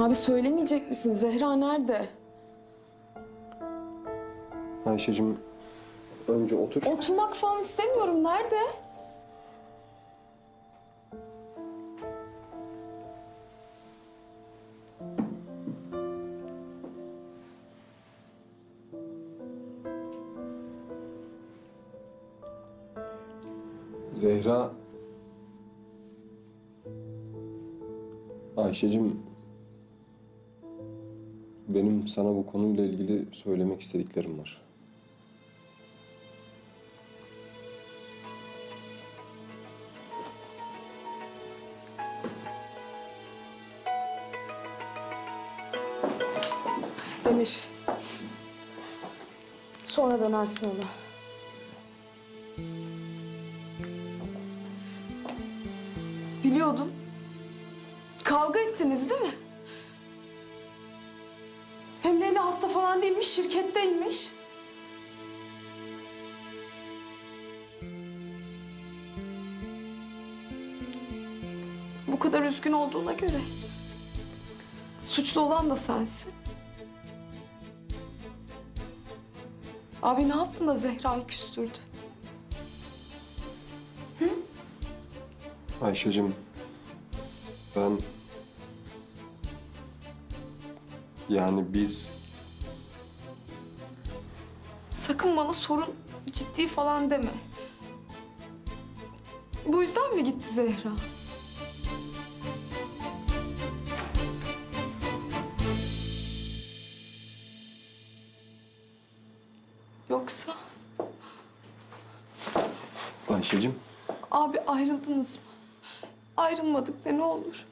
Abi söylemeyecek misin? Zehra nerede? Ayşe'cim önce otur. Oturmak falan istemiyorum. Nerede? Zehra... Ayşe'cim... Benim sana bu konuyla ilgili söylemek istediklerim var. Demir. Sonra dönersin ona. Biliyordum. Kavga ettiniz değil mi? Leyla hasta falan değilmiş, şirketteymiş. Bu kadar üzgün olduğuna göre suçlu olan da sensin. Abi ne yaptın da Zehra'yı küstürdü? Ayşe'cim... Ben... Yani biz... Sakın bana sorun ciddi falan deme. Bu yüzden mi gitti Zehra? Yoksa Ayşe'cim... abi ayrıldınız mı? Ayrılmadık de ne olur.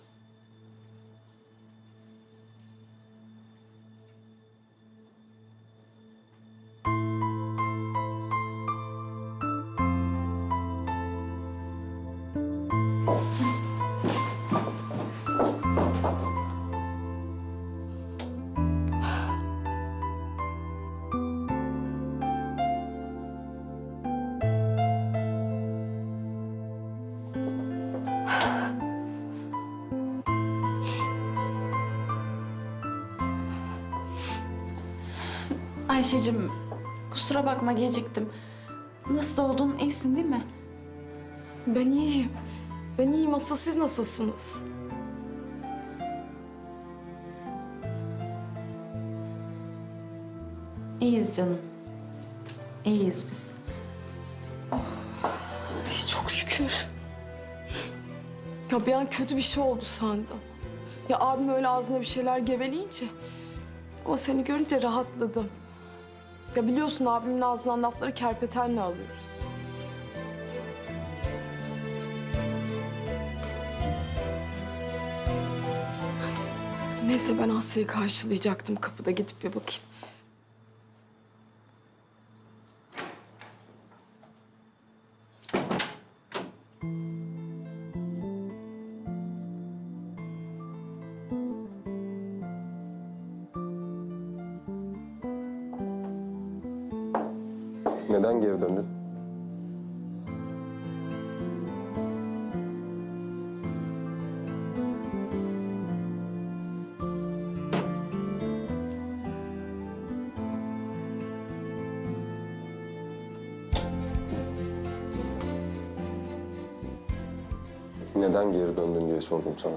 Ayşe'cim kusura bakma geciktim. Nasıl oldun? İyisin değil mi? Ben iyiyim. Ben iyiyim. Asıl siz nasılsınız? İyiyiz canım. İyiyiz biz. Ay, çok şükür. Ya bir an kötü bir şey oldu sandım. Ya abim öyle ağzına bir şeyler geveleyince... Ama seni görünce rahatladım. Ya biliyorsun abimin ağzından lafları kerpetenle alıyoruz. Neyse ben Asya'yı karşılayacaktım kapıda gidip bir bakayım. Neden geri döndün? Neden geri döndün diye sordum sana.